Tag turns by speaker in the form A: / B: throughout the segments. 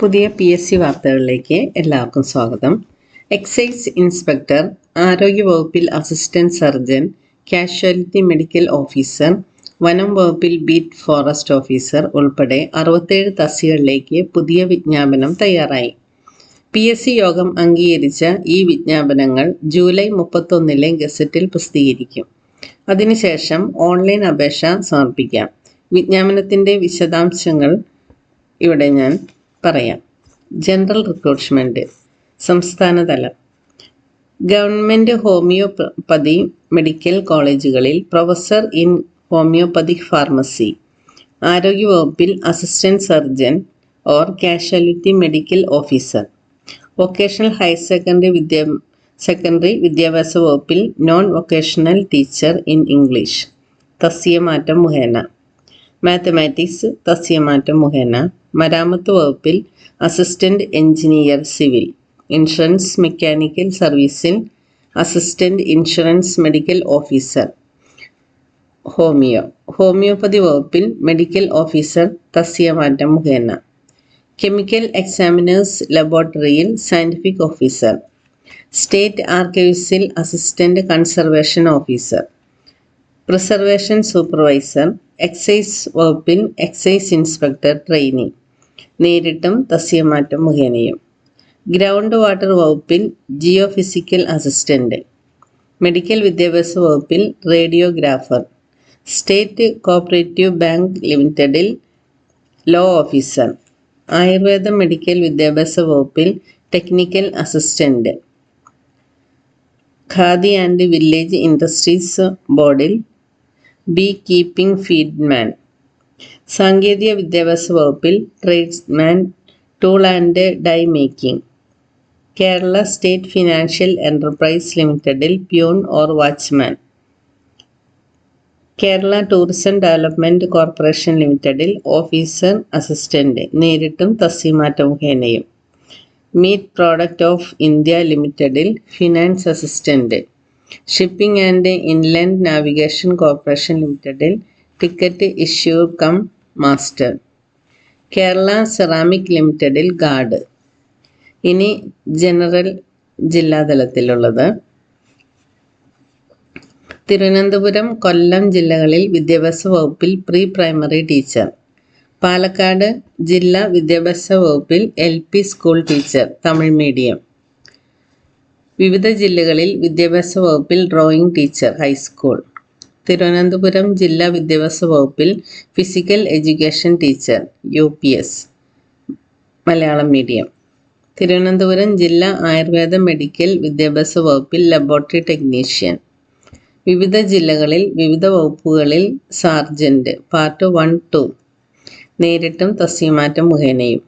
A: പുതിയ P S C വാർത്തകളിലേക്ക് എല്ലാവർക്കും സ്വാഗതം. എക്സൈസ് ഇൻസ്പെക്ടർ ആരോഗ്യ വകുപ്പിൽ assistant surgeon casualty medical officer വനം വകുപ്പിൽ ബീറ്റ് ഫോറസ്റ്റ് ഓഫീസർ ഉൾപ്പെടെ അറുപത്തേഴ് തസ്തികളിലേക്ക് പുതിയ വിജ്ഞാപനം തയ്യാറായി. പി എസ് സി യോഗം അംഗീകരിച്ച ഈ വിജ്ഞാപനങ്ങൾ ജൂലൈ മുപ്പത്തൊന്നിലെ ഗസറ്റിൽ പ്രസിദ്ധീകരിക്കും. അതിനുശേഷം ഓൺലൈൻ അപേക്ഷ സമർപ്പിക്കാം. വിജ്ഞാപനത്തിന്റെ വിശദാംശങ്ങൾ ഇവിടെ ഞാൻ പറയാം. ജനറൽ റിക്രൂട്ട്മെന്റ് സംസ്ഥാനതലം ഗവൺമെന്റ് ഹോമിയോപതി മെഡിക്കൽ കോളേജുകളിൽ professor in homeopathy pharmacy ആരോഗ്യവകുപ്പിൽ assistant surgeon or casualty medical officer vocational higher secondary Vidya secondary വിദ്യാഭ്യാസ വകുപ്പിൽ non vocational teacher in English തസ്യമാറ്റം മുഖേന. മാത്തമാറ്റിക്സ് തസ്യമാറ്റം മുഖേന മരാമത്ത് വകുപ്പിൽ assistant engineer civil insurance mechanical സർവീസിൽ assistant insurance medical officer homeo homeopathy വകുപ്പിൽ medical officer തസ്യമാറ്റം മുഖേന കെമിക്കൽ എക്സാമിനേഴ്സ് ലബോറട്ടറിയിൽ scientific officer state ആർക്കൈവ്സിൽ assistant conservation officer preservation supervisor excise വകുപ്പിൽ എക്സൈസ് ഇൻസ്പെക്ടർ ട്രെയിനി. നേരിട്ടും തസ്യമാറ്റം മുഖേനയും. ഗ്രൗണ്ട് വാട്ടർ വകുപ്പിൽ ജിയോ ഫിസിക്കൽ അസിസ്റ്റന്റ് മെഡിക്കൽ വിദ്യാഭ്യാസ വകുപ്പിൽ റേഡിയോഗ്രാഫർ. സ്റ്റേറ്റ് കോപ്പറേറ്റീവ് ബാങ്ക് ലിമിറ്റഡിൽ ലോ ഓഫീസർ. ആയുർവേദ മെഡിക്കൽ വിദ്യാഭ്യാസ വകുപ്പിൽ technical assistant Khadi and village industries ബോർഡിൽ ബീ കീപ്പിംഗ് ഫീഡ്മാൻ സാങ്കേതിക വിദ്യാഭ്യാസ വകുപ്പിൽ tradesman tool and die making Kerala state financial enterprise ലിമിറ്റഡിൽ peon or watchman. Kerala tourism development corporation ലിമിറ്റഡിൽ officer assistant നേരിട്ടും തസ്സീമാറ്റ മുഖേനയും. മീറ്റ് പ്രോഡക്റ്റ് ഓഫ് ഇന്ത്യ ലിമിറ്റഡിൽ finance assistant shipping and inland navigation corporation ലിമിറ്റഡിൽ ticket issue cum master. Kerala ceramic ലിമിറ്റഡിൽ guard. ഇനി general ജില്ലാതലത്തിലുള്ളത്. തിരുവനന്തപുരം കൊല്ലം ജില്ലകളിൽ വിദ്യാഭ്യാസ വകുപ്പിൽ പ്രീ പ്രൈമറി ടീച്ചർ. പാലക്കാട് ജില്ലാ വിദ്യാഭ്യാസ വകുപ്പിൽ L P school teacher Tamil medium. വിവിധ ജില്ലകളിൽ വിദ്യാഭ്യാസ വകുപ്പിൽ ഡ്രോയിങ് ടീച്ചർ ഹൈസ്കൂൾ. തിരുവനന്തപുരം ജില്ലാ വിദ്യാഭ്യാസ വകുപ്പിൽ physical education teacher U P S Malayalam medium. Thiruvananthapuram ജില്ലാ ആയുർവേദ മെഡിക്കൽ വിദ്യാഭ്യാസ വകുപ്പിൽ ലബോറട്ടറി ടെക്നീഷ്യൻ. വിവിധ ജില്ലകളിൽ വിവിധ വകുപ്പുകളിൽ സാർജന്റ് പാർട്ട് വൺ ടു നേരിട്ടും തസ്യമാറ്റം മുഖേനയും.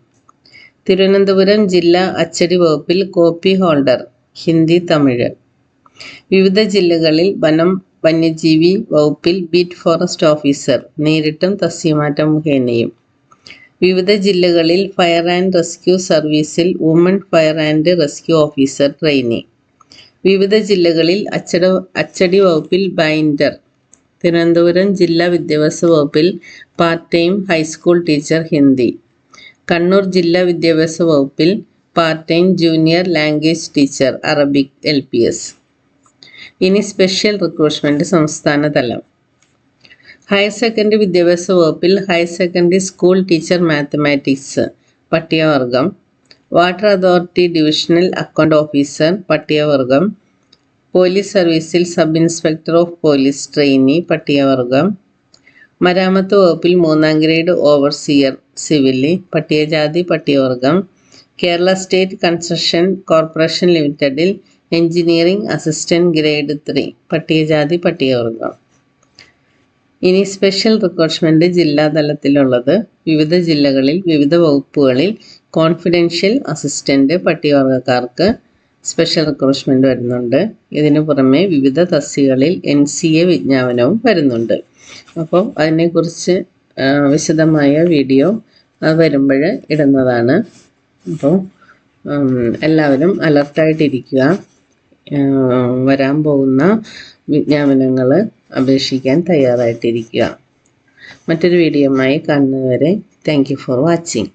A: തിരുവനന്തപുരം ജില്ലാ അച്ചടി വകുപ്പിൽ കോപ്പി ഹോൾഡർ ഹിന്ദി തമിഴ്. വിവിധ ജില്ലകളിൽ വനം വന്യജീവി വകുപ്പിൽ ബീറ്റ് ഫോറസ്റ്റ് ഓഫീസർ നേരിട്ടും തസ്യമാറ്റം മുഖേനയും. വിവിധ ജില്ലകളിൽ ഫയർ ആൻഡ് റെസ്ക്യൂ സർവീസിൽ woman fire and rescue officer trainee വിവിധ ജില്ലകളിൽ അച്ചട അച്ചടി വകുപ്പിൽ ബൈൻഡർ. തിരുവനന്തപുരം ജില്ലാ വിദ്യാഭ്യാസ വകുപ്പിൽ part time high school teacher Hindi. Kannur ജില്ലാ വിദ്യാഭ്യാസ വകുപ്പിൽ part time junior language teacher Arabic L P S. ഇനി സ്പെഷ്യൽ റിക്രൂട്ട്മെന്റ് സംസ്ഥാന തലം. ഹയർ സെക്കൻഡറി വിദ്യാഭ്യാസ വകുപ്പിൽ higher secondary school teacher mathematics പട്ടികവർഗം. Water authority divisional account officer പട്ടികവർഗം. Police സർവീസിൽ sub inspector of police trainee പട്ടികവർഗം. മരാമത്ത് വകുപ്പിൽ മൂന്നാം ഗ്രേഡ് ഓവർസിയർ സിവിലി പട്ടികജാതി പട്ടികവർഗം. കേരള സ്റ്റേറ്റ് കൺസ്ട്രക്ഷൻ കോർപ്പറേഷൻ ലിമിറ്റഡിൽ എഞ്ചിനീയറിംഗ് അസിസ്റ്റന്റ് ഗ്രേഡ് ത്രീ പട്ടികജാതി പട്ടികവർഗം. ഇനി സ്പെഷ്യൽ റിക്രൂട്ട്മെന്റ് ജില്ലാതലത്തിലുള്ളത് വിവിധ ജില്ലകളിൽ വിവിധ വകുപ്പുകളിൽ കോൺഫിഡൻഷ്യൽ അസിസ്റ്റന്റ് പട്ടികവർഗക്കാർക്ക് സ്പെഷ്യൽ റിക്രൂട്ട്മെന്റ് വരുന്നുണ്ട്. ഇതിനു പുറമെ വിവിധ തസ്തികളിൽ എൻ സി എ വിജ്ഞാപനവും വരുന്നുണ്ട്. അപ്പോൾ അതിനെക്കുറിച്ച് വിശദമായ വീഡിയോ വരുമ്പോൾ ഇടുന്നതാണ്. അപ്പോൾ എല്ലാവരും അലർട്ടായിട്ടിരിക്കുക. വരാൻ പോകുന്ന വിജ്ഞാപനങ്ങൾ അപേക്ഷിക്കാൻ തയ്യാറായിട്ടിരിക്കുക. മറ്റൊരു വീഡിയോ ആയി കാണുന്നവരെ താങ്ക് ഫോർ വാച്ചിങ്